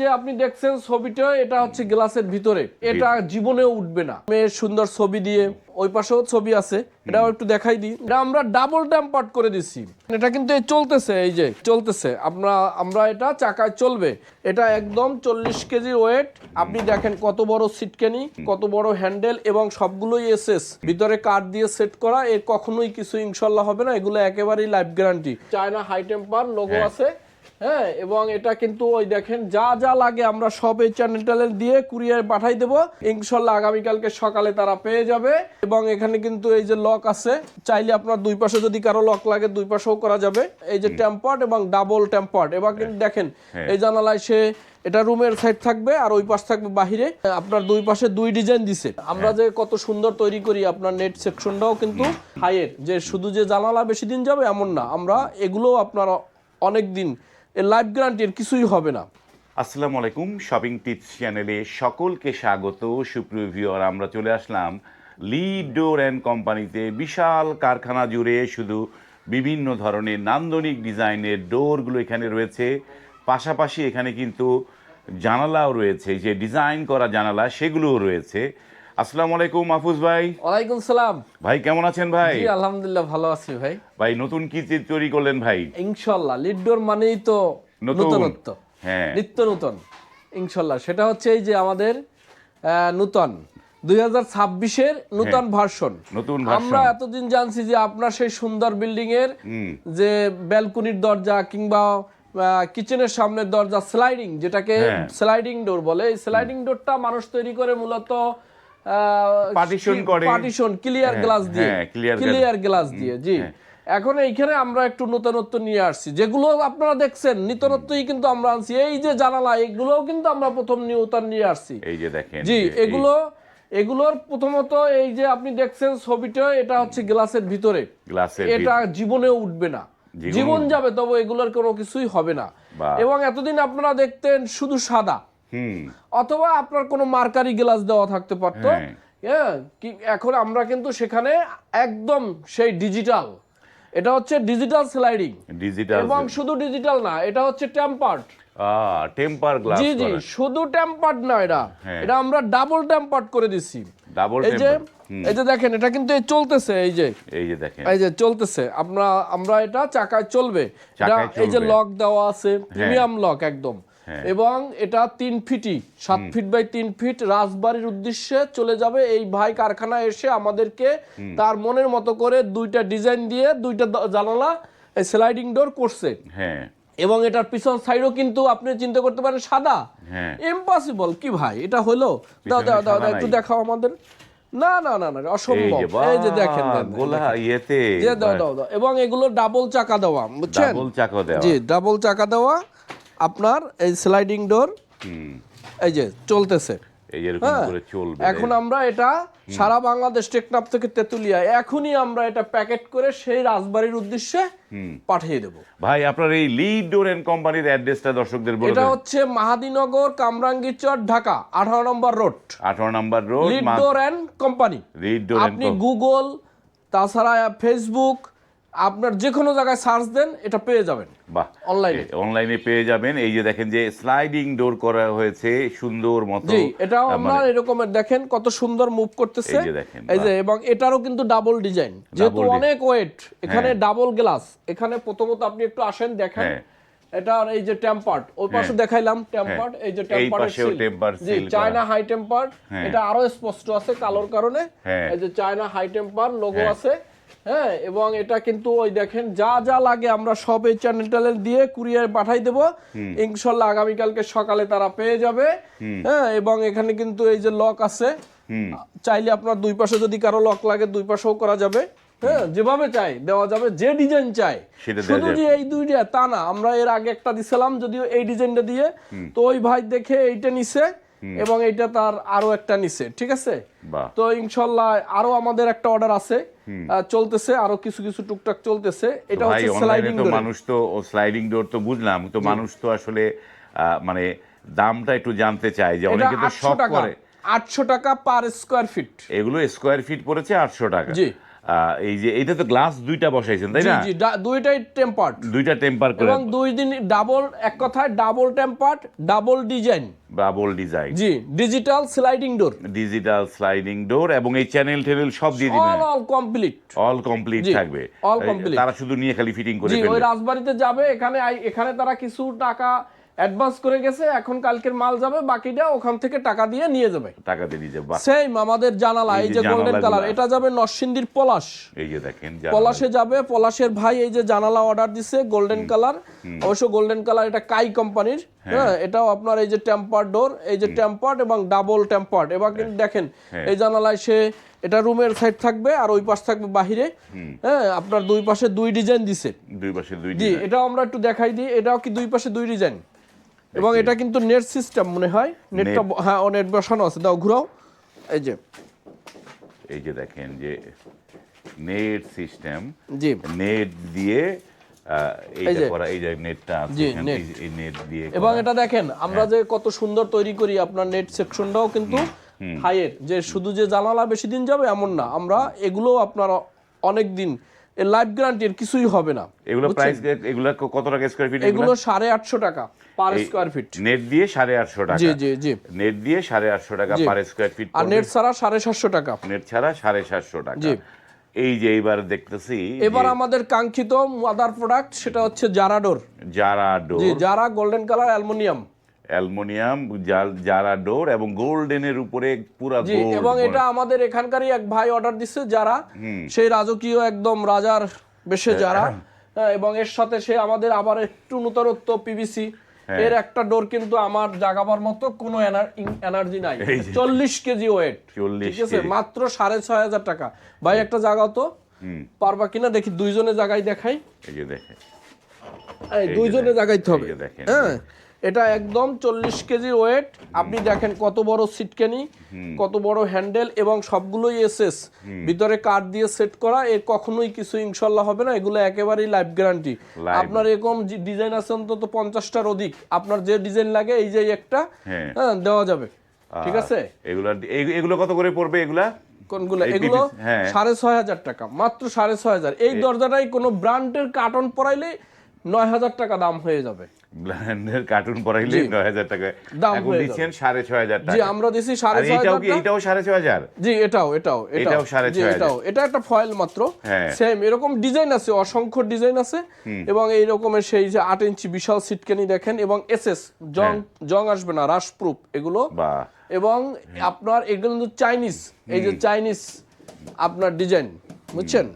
যে আপনি দেখছেন ছবিটা এটা হচ্ছে গ্লাসের ভিতরে। এটা জীবনেও উঠবে না। মেয়ের সুন্দর ছবি দিয়ে ওই পাশেও ছবি আছে এটাও একটু দেখাই দিই। এটা আমরা ডাবল ট্যাম্পার্ট করে দিছি। এটা কিন্তু এই চলতেছে এই যে চলতেছে। আমরা আমরা এটা চাকায় চলবে। এটা একদম চল্লিশ কেজি ওয়েট আপনি দেখেন কত বড় সিটকেনি কত বড় হ্যান্ডেল এবং সবগুলোই এসএস ভিতরে কাঠ দিয়ে সেট করা এর কখনোই কিছু ইনশাল্লাহ হবে না। এগুলো একেবারেই life guarantee China high temper logo. আছে। হ্যাঁ এবং এটা কিন্তু ওই দেখেন যা যা লাগে আমরা সব এই চ্যানেল ট্যানেল দিয়ে কুরিয়ার পাঠাই দেবো। ইনশাল্লাহ আগামীকালকে সকালে তারা পেয়ে যাবে। এবং এখানে কিন্তু এই যে লক আছে চাইলে আপনার দুই পাশে যদি কারও লক লাগে দুই পাশেও করা যাবে। এই যে টেম্পার্ড এবং ডাবল টেম্পার্ড এবার কিন্তু দেখেন হ্যাঁ। এই জানালায় সে এটা রুমের সাইড থাকবে আর ওই পাশ থাকবে বাহিরে। আপনার দুই পাশে দুই ডিজাইন দিছে। আমরা যে কত সুন্দর তৈরি করি আপনার নেট সেকশনটাও কিন্তু হাইয়ের যে শুধু যে জানালা বেশি দিন যাবে এমন না আমরা এগুলোও আপনার অনেক দিন এর লাইফ গ্যারান্টির কিছুই হবে না। আসসালামু আলাইকুম শপিং টিপস চ্যানেলে সকলকে স্বাগত। সুপ্রিয় ভিউয়ার আমরা চলে আসলাম লিড ডোর অ্যান্ড কোম্পানিতে বিশাল কারখানা জুড়ে শুধু বিভিন্ন ধরনের নান্দনিক ডিজাইনের ডোরগুলো এখানে রয়েছে। পাশাপাশি এখানে কিন্তু জানালাও রয়েছে। যে ডিজাইন করা জানালা, সেগুলোও রয়েছে। আসসালামু আলাইকুম মাহফুজ ভাই। ওয়ালাইকুম সালাম। ভাই কেমন আছেন ভাই? জি আলহামদুলিল্লাহ ভালো আছি ভাই। ভাই নতুন কি তৈরি করলেন ভাই? ইনশাল্লাহ লিডডোর মানেই তো নতুনত্ব। হ্যাঁ। নিত্য নতুন ইনশাল্লাহ। সেটা হচ্ছে এই যে আমাদের নূতন দুই হাজার ছাব্বিশের নূতন ভার্সন। নতুন আমরা এতদিন জানছি যে আপনার সেই সুন্দর বিল্ডিং এর যে ব্যালকনির দরজা কিংবা কিচেনের সামনের দরজা স্লাইডিং যেটাকে হ্যাঁ। স্লাইডিং ডোর বলে। এই স্লাইডিং ডোরটা মানুষ তৈরি করে মূলত Partition করে। পার্টিশন ক্লিয়ার হ্যাঁ, গ্লাস দিয়ে। হ্যাঁ। ক্লিয়ার গ্লাস দিয়ে। জি। হ্যাঁ। এখন এইখানে আমরা একটু নতুনত্ব নিয়ে আসছি। যেগুলো আপনারা দেখছেন নিতনত্বই কিন্তু আমরা আনছি। এই যে জানালা এগুলোও কিন্তু আমরা প্রথম নিউতন নিয়ে আসছি। এই যে দেখেন জি এগুলো এগুলোর প্রথমত এই যে আপনি দেখছেন ছবিটা এটা হচ্ছে গ্লাসের ভিতরে। এটা জীবনেও উঠবে না। জীবন জীবন যাবে তবে এগুলোর কোনো কিছুই হবে না। এবং এতদিন আপনারা দেখতেন শুধু সাদা। অথবা আপনার কোনো মার্কারি গ্লাস দেওয়া থাকতে পারতো। হ্যাঁ। হ্যাঁ কি এখন আমরা কিন্তু সেখানে একদম সেই ডিজিটাল। এটা হচ্ছে ডিজিটাল স্লাইডিং। ডিজিটাল। এবং শুধু ডিজিটাল না এটা হচ্ছে টেম্পার্ড। টেম্পার গ্লাস জি জি শুধু টেম্পার্ড না এটা। হ্যাঁ। এটা আমরা ডাবল টেম্পার্ড করে দিছি। ডাবল এই যে এই যে দেখেন এটা কিন্তু এই চলতেছে এই যে। এই যে দেখেন। এই যে চলতেছে আমরা আমরা এটা চাকায় চলবে। এই যে লক দেওয়া আছে প্রিমিয়াম লক একদম। হ্যাঁ। এবং এটা তিন ফিটই সাত ফিট বাই তিন ফিট রাজবাড়ির উদ্দেশ্যে চলে যাবে এই ভাই কারখানা এসে আমাদেরকে তার মনের মতো করে দুইটা ডিজাইন দিয়ে দুইটা জানালা স্লাইডিং ডোর করছে। হ্যাঁ। এবং এটার পিছন সাইডও কিন্তু আপনি চিন্তা করতে পারেন সাদা। হ্যাঁ। ইম্পসিবল কি ভাই? এটা হলো? দাও দাও দাও একটু দেখাও আমাদের। না না না না অসম্ভব। এই যে দেখেন বাহ, দেন, দেন, গোলা ইয়েতে। যে দাও দাও দাও। এবং এগুলো ডাবল চাকা দেওয়া বুঝছেন? ডাবল চাকো দেওয়া। জি ডাবল চাকা দেওয়া। আপনার এই স্লাইডিং ডোর এই যে চলতেছে। হ্যাঁ। এখন আমরা এটা সারা বাংলাদেশ টেকনাফ থেকে তেতুলিয়া এখনই আমরা এটা প্যাকেট করে সেই রাজবাড়ির উদ্দেশ্যে পাঠিয়ে দেব। ভাই আপনার এই লিড ডোর এন্ড কোম্পানির অ্যাড্রেসটা দর্শকদের বলে এটা হচ্ছে মাহাদিনগর কামরাঙ্গীরচর ঢাকা আঠারো নম্বর road. 18 number road lead door and company lead door and আপনি গুগল তাছাড়া ফেসবুক আপনার যে কোনো জায়গায় সার্চ দেন এটা পেয়ে যাবেন। বাহ। অনলাইনে অনলাইনে পেয়ে যাবেন। এই যে দেখেন যে স্লাইডিং ডোর করা হয়েছে সুন্দর মতো। জি এটাও আপনার মানে এরকমের দেখেন কত সুন্দর মুভ করতেছে। এই যে দেখেন, এই যে এবং এটারও কিন্তু ডাবল ডিজাইন যেহেতু অনেক ওয়েট এখানে হ্যাঁ। ডাবল গ্লাস এখানে প্রথমত আপনি একটু আসেন দেখেন। হ্যাঁ। এটা এই যে টেম্পার্ড ওই পাশে হ্যাঁ। দেখাইলাম টেম্পার্ড এই যে টেম্পার্ড জি চায়না হাই টেম্পার্ড হ্যাঁ। এটা আরও স্পষ্ট আছে কালোর কারণে। হ্যাঁ। এই যে চায়না হাই টেম্পার লোগো হ্যাঁ। আছে। হ্যাঁ এবং এটা কিন্তু ওই দেখেন যা যা লাগে আমরা সব এই চ্যানেল ট্যানেল দিয়ে কুরিয়ার পাঠাই দেব। ইনশাল্লাহ আগামীকালকে সকালে তারা পেয়ে যাবে। হ্যাঁ এবং এখানে কিন্তু এই যে লক আছে চাইলে আপনার দুই পাশে যদি কারও লক লাগে দুই পাশেও করা যাবে। হ্যাঁ যেভাবে চাই দেওয়া যাবে যে ডিজাইন চাই। শুধু যে এই দুইটা তা না আমরা এর আগে একটা দিছিলাম যদিও এই ডিজাইনটা দিয়ে। তো ওই ভাই দেখে এইটা নিছে। এবং এইটা তার আরও একটা নিছে ঠিক আছে? তো ইনশাল্লাহ আরও আমাদের একটা অর্ডার আছে চলতেছে আরও কিছু কিছু টুকটাক চলতেছে। এটা হচ্ছে স্লাইডিং তো মানুষ তো স্লাইডিং ডোর তো বুঝলাম তো মানুষ তো আসলে আহ, মানে দামটা একটু জানতে চায় যে অনেকে তো আটশো শখ টাকা। করে। আটশো টাকা পার স্কোয়ার ফিট এগুলো স্কোয়ার ফিট পড়েছে আটশো টাকা। জি। এই যে এটা তো গ্লাস দুইটা বসাইছেন তাই না? দুইটাই দুইটা টেম্পার করে এবং দুই দিন ডাবল এক কথায় double double design double design জি digital sliding door digital sliding door এবং এই চ্যানেল টেনেল সব দিয়ে দিবেন। All all complete all complete থাকবে। এই, complete। তারা শুধু নিয়ে খালি ফিটিং করে ওই রাজবাড়িতে যাবে এখানে এখানে তারা কিছু টাকা অ্যাডভান্স করে গেছে এখন কালকের মাল যাবে বাকিটা ওখান থেকে টাকা দিয়ে নিয়ে যাবে। টাকা দিয়ে দিতে বাহ। সেম আমাদের জানালা এই যে গোল্ডেন কালার এটা যাবে নরসিংদীর পলাশ। এই যে দেখেন পলাশে যাবে পলাশের ভাই এই যে জানালা অর্ডার দিছে গোল্ডেন কালার অবশ্য গোল্ডেন কালার এটা কাই কোম্পানির হ্যাঁ। এটাও আপনার এই যে টেম্পার ডোর এই যে টেম্পার্ড এবং ডাবল টেম্পার্ড এবার কিন্তু দেখেন হ্যাঁ। এই জানালায় সে এটা রুমের সাইড থাকবে আর ওই পাশ থাকবে বাহিরে। হ্যাঁ আপনার দুই পাশে দুই ডিজাইন দিছে। দুই পাশে দুই জি এটাও আমরা একটু দেখাই দিই এটাও কি দুই পাশে দুই ডিজাইন এবং এটা কিন্তু নেট সিস্টেম মনে হয়। নেটটা হ্যাঁ ও নেট বসানো আছে। দাও ঘুরাও। এই যে। এই যে দেখেন যে নেট সিস্টেম জি। নেট দিয়ে এই যে। করা এই যে নেটটা আছে। এই নেট দিয়ে এবং এটা দেখেন আমরা হ্যাঁ। যে কত সুন্দর তৈরি করি আপনার নেট সেকশনটাও কিন্তু হাইয়ের যে শুধু যে জানালা বেশি দিন যাবে এমন না। আমরা এগুলো আপনার অনেক দিন এর লাইফ গ্যারান্টির কিছুই হবে না। এগুলো প্রাইস এগুলো কত টাকা স্কোয়ার ফিট এগুলো সাড়ে আটশো টাকা পার স্কোয়ার ফিট নেট দিয়ে সাড়ে আটশো টাকা। জি জি জি। নেট দিয়ে সাড়ে আটশো টাকা পার স্কোয়ার ফিট আর নেট ছাড়া সাড়ে সাতশো টাকা। নেট ছাড়া সাড়ে সাতশো টাকা। জি। এই যে এইবার দেখতেছি এবার আমাদের কাঙ্ক্ষিত মাদার প্রোডাক্ট সেটা হচ্ছে জারাডোর যারা ডোর জি যারা গোল্ডেন কালার অ্যালুমিনিয়াম অ্যালুমিনিয়াম যারা ডোর এবং গোল্ডেনের উপরে পুরা জি গোল্ড এবং এটা আমাদের এখানকারই এক ভাই অর্ডার দিচ্ছে যারা সেই রাজকীয় একদম রাজার বেশে যারা হ্যাঁ, এবং এর সাথে সে আমাদের আবার একটু নূতনত্ব পিভিসি হ্যাঁ। এর একটা ডোর কিন্তু আমার জাগাবার মতো কোনো এনার্জি নাই। চল্লিশ কেজি ওয়েট 40 ঠিক আছে? মাত্র সাড়ে ছয় হাজার টাকা। ভাই একটা জায়গা তো। পারবা কিনা? দেখি দুইজনে জায়গায় দেখাই। এই যে দেখেন। দুইজনে জাগাইতে হবে। হ্যাঁ। এটা একদম চল্লিশ কেজি ওয়েট। আপনি দেখেন কত বড় সিটকেনি কত বড় হ্যান্ডেল এবং সবগুলোই এসএস। ভিতরে কাঠ দিয়ে সেট করা এর কখনোই কিছু ইনশাল্লাহ হবে না এগুলো একেবারেই লাইফ গ্যারান্টি। আপনার এরকম ডিজাইন আছে অন্তত পঞ্চাশটার অধিক। আপনার যে ডিজাইন লাগে এই যে একটা হ্যাঁ। হ্যাঁ দেওয়া যাবে। ঠিক আছে? এগুলা এগুলো কত করে পড়বে এগুলা? কোনগুলো? এগুলো হ্যাঁ। সাড়ে ছয় হাজার টাকা মাত্র সাড়ে ছয় হাজার। এই দরজাটাই কোনো ব্র্যান্ডের কার্টন পরাইলে নয় হাজার টাকা দাম হয়ে যাবে। ব্ল্যান্ডের কার্টুন পড়াইলে নয় হাজার টাকা। দাম এখন হয়ে দিচ্ছেন সাড়ে ছয় হাজার জি আমরা দিছি সাড়ে ছয় হাজার কি টাকা। এইটাও সাড়ে ছয় হাজার? জি এটাও এটাও এটাও। সাড়ে ছয় এটাও। এটা একটা ফয়েল মাত্র। হ্যাঁ। সেম এরকম ডিজাইন আছে অসংখ্য ডিজাইন আছে। এবং এই রকমের সেই যে আট ইঞ্চি বিশাল সিটকানি দেখেন এবং এসএস জং হ্যাঁ। জং আসবে না রাশ প্রুফ এগুলো এবং আপনার এগুলো চাইনিজ এই যে চাইনিজ আপনার ডিজাইন বুঝছেন?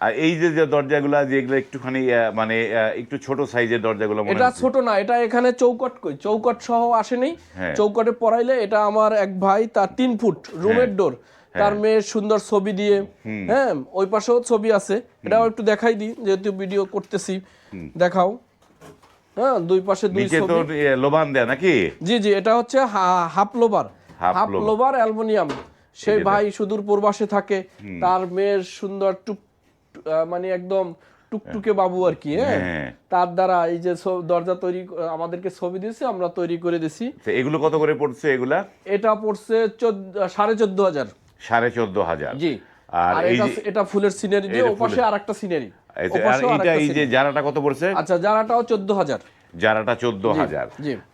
আর এই যে যে দরজাগুলা যেগুলো একটুখানি মানে একটু ছোট সাইজের দরজাগুলো এটা ছোট না এটা এখানে চৌকট কই চৌকট সহ আসেনি। হ্যাঁ। চৌকটে পরাইলে এটা আমার এক ভাই তার তিন ফুট রুমের ডোর তার মেয়ের সুন্দর ছবি দিয়ে হ্যাঁ ওই পাশেও ছবি আছে। এটাও একটু দেখাই দিই যেহেতু ভিডিও করতেছি। দেখাও। হ্যাঁ দুই পাশে দুই ছবি। লোবান দেয়া নাকি? জি জি এটা হচ্ছে হাফ লোবার। হাফ লোবার। অ্যালুমিনিয়াম। সেই ভাই সুদূর প্রবাসে থাকে তার মেয়ের সুন্দর আহ, মানে একদম টুকটুকে বাবু আর কি হ্যাঁ? হ্যাঁ। তার দ্বারা এই যে দরজা তৈরি আমাদেরকে ছবি দিয়েছে আমরা তৈরি করে দিছি এগুলো কত করে পড়ছে এগুলা? এটা পড়ছে সাড়ে চোদ্দ হাজার। সাড়ে চোদ্দ হাজার। জি। আর এটা ফুলের সিনারি দিয়ে ওপাশে আর একটা সিনারি। এইটা এই যে জারাটা কত পড়ছে? আচ্ছা জারাটাও চোদ্দ হাজার। জারাটা চোদ্দ হাজার।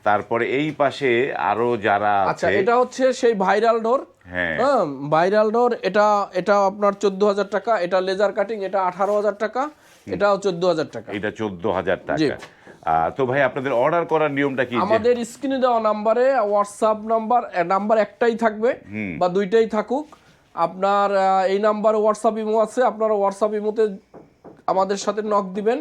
তারপরে এই পাশে আরও যারা আচ্ছা এটা হচ্ছে সেই ভাইরাল ডোর। হ্যাঁ। হ্যাঁ ভাইরাল ডোর এটা এটা আপনার চোদ্দ হাজার টাকা এটা লেজার কাটিং এটা আঠারো হাজার টাকা এটাও চোদ্দ হাজার টাকা। এটা চোদ্দ হাজার। টাকা। তো ভাই আপনাদের অর্ডার করার নিয়মটা কি আমাদের স্ক্রিনে দেওয়া নাম্বারে হোয়াটসঅ্যাপ নাম্বার নাম্বার একটাই থাকবে বা দুইটাই থাকুক। আপনার এই নাম্বারে হোয়াটসঅ্যাপ ইমো আছে আপনারা হোয়াটসঅ্যাপ ইমোতে আমাদের সাথে নক দিবেন।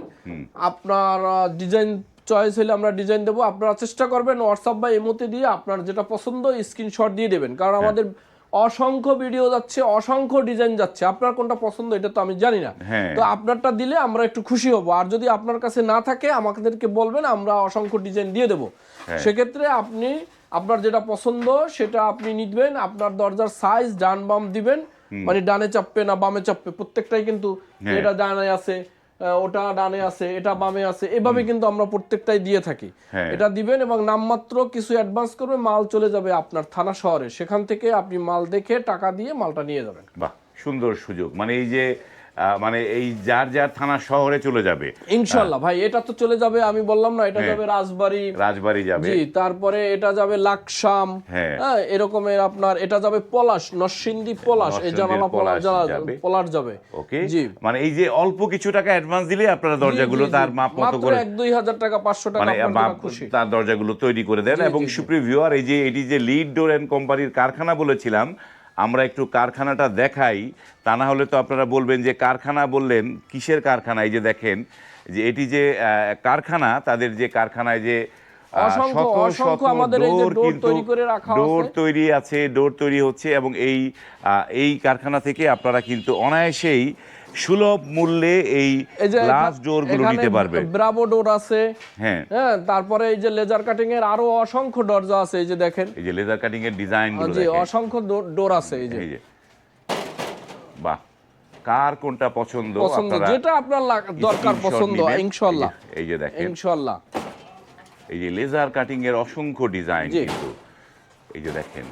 আপনার ডিজাইন চয়েস হলে আমরা ডিজাইন দেবো। আপনারা চেষ্টা করবেন হোয়াটসঅ্যাপ বা ইমোতে দিয়ে আপনার যেটা পছন্দ স্ক্রিনশট দিয়ে দেবেন। কারণ আমাদের অসংখ্য ভিডিও যাচ্ছে অসংখ্য ডিজাইন যাচ্ছে। আপনার কোনটা পছন্দ এটা তো আমি জানি না। হ্যাঁ। তো আপনারটা দিলে আমরা একটু খুশি হব। আর যদি আপনার কাছে না থাকে আমাদেরকে বলবেন আমরা অসংখ্য ডিজাইন দিয়ে দেবো। হ্যাঁ। সেক্ষেত্রে আপনি আপনার যেটা পছন্দ সেটা আপনি নিবেন। আপনার দরজার সাইজ ডান বাম দিবেন। মানে ডানে চাপবে না বামে চাপবে। প্রত্যেকটাই কিন্তু হ্যাঁ। এটা ডানে আছে। ওটা ডানে আছে এটা বামে আছে এভাবে কিন্তু আমরা প্রত্যেকটাই দিয়ে থাকি। হ্যাঁ। এটা দিবেন এবং নামমাত্র কিছু অ্যাডভান্স করবে মাল চলে যাবে আপনার থানা শহরে। সেখান থেকে আপনি মাল দেখে টাকা দিয়ে মালটা নিয়ে যাবেন। বাহ সুন্দর সুযোগ। মানে এই যে মানে এই যার যার থানা শহরে চলে যাবে। ইনশাল্লাহ ভাই এটা তো চলে যাবে আমি বললাম না এটা হ্যাঁ। যাবে রাজবাড়ি। রাজবাড়ি যাবে। জি তারপরে এটা যাবে লাকসাম। হ্যাঁ। হ্যাঁ এরকমের আপনার এটা যাবে পলাশ নরসিংদী পলাশ এই জানালা পলাশ পলাশ যাবে। পলাশ যাবে। ওকে। জি। মানে এই যে অল্প কিছু টাকা অ্যাডভান্স দিলে আপনারা দরজাগুলো তার মাপ মতো করে এক দুই হাজার টাকা পাঁচশো টাকা মানে আপনার খুশি। তার দরজাগুলো তৈরি করে দেন এবং। সুপ্রিয় ভিউয়ার এই যে এটি যে লিড ডোর এন্ড কোম্পানির কারখানা বলেছিলাম আমরা একটু কারখানাটা দেখাই তা না হলে তো আপনারা বলবেন যে কারখানা বললেন কিসের কারখানা এই যে দেখেন যে এটি যে কারখানা তাদের যে কারখানায় যে ডোর। তৈরি আছে ডোর তৈরি হচ্ছে এবং এই এই কারখানা থেকে আপনারা কিন্তু অনায়াসেই সুলভ মূল্যে এই গ্লাস ডোরগুলো নিতে পারবেন ব্রাভো ডোর আছে। হ্যাঁ। হ্যাঁ তারপরে এই যে লেজার কাটিং এর আরও অসংখ্য দরজা আছে এই যে দেখেন। এই যে লেজার কাটিং এর ডিজাইনগুলো জি দেখেন। অসংখ্য ডোর- আছে এই যে। এই যে। বাহ কার কোনটা পছন্দ? পছন্দ আপনারা যেটা আপনার দরকার পছন্দ নিবেন। ইনশাল্লাহ। এই যে- দেখেন। ইনশাআল্লাহ এই যে লেজার কাটিং এর অসংখ্য ডিজাইন। কিন্তু। এই যে দেখেন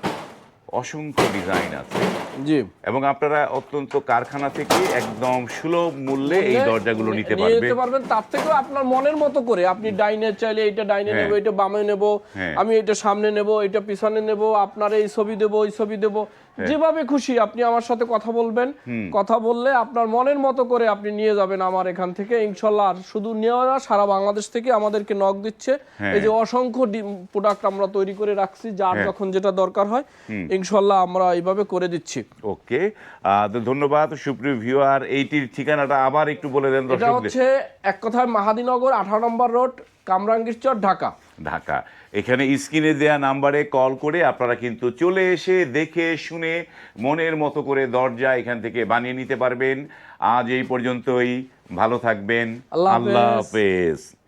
অসংখ্য ডিজাইন আছে। জি এবং আপনারা অত্যন্ত কারখানা থেকে একদম সুলভ মূল্যে এই দরজাগুলো নিতে পারবেন যেতে পারবেন তার থেকে আপনার মনের মতো করে আপনি ডাইনে চাইলে এটা ডাইনে হ্যাঁ। নেব এটা বামে নেব হ্যাঁ। আমি এটা সামনে নেব এটা পিছনে নেব আপনার এই ছবি দেব ওই ছবি দেব। যেভাবে খুশি আপনি আমার সাথে কথা বলবেন। কথা বললে আপনার মনের মতো করে আপনি নিয়ে যাবেন আমার এখান থেকে। ইনশাল্লাহ আর শুধু নেওয়া না সারা বাংলাদেশ থেকে আমাদেরকে নক দিচ্ছে। হ্যাঁ। এই যে অসংখ্য প্রোডাক্ট আমরা তৈরি করে রাখছি যার হ্যাঁ। যখন যেটা দরকার হয় ইনশাল্লাহ আমরা এইভাবে করে দিচ্ছি। ওকে। ধন্যবাদ সুপ্রিয় ভিউয়ার। এইটির ঠিকানাটা আবার একটু বলে দেন এটা হচ্ছে এক কথায় মাহাদিনগর আঠারো নম্বর রোড কামরাঙ্গীরচর ঢাকা। ঢাকা। এখানে স্ক্রিনে দেয়া নাম্বারে কল করে আপনারা কিন্তু চলে এসে দেখে শুনে মনের মতো করে দরজা এখান থেকে বানিয়ে নিতে পারবেন। আজ এই পর্যন্তই। ভালো থাকবেন। আল্লাহ। হাফেজ।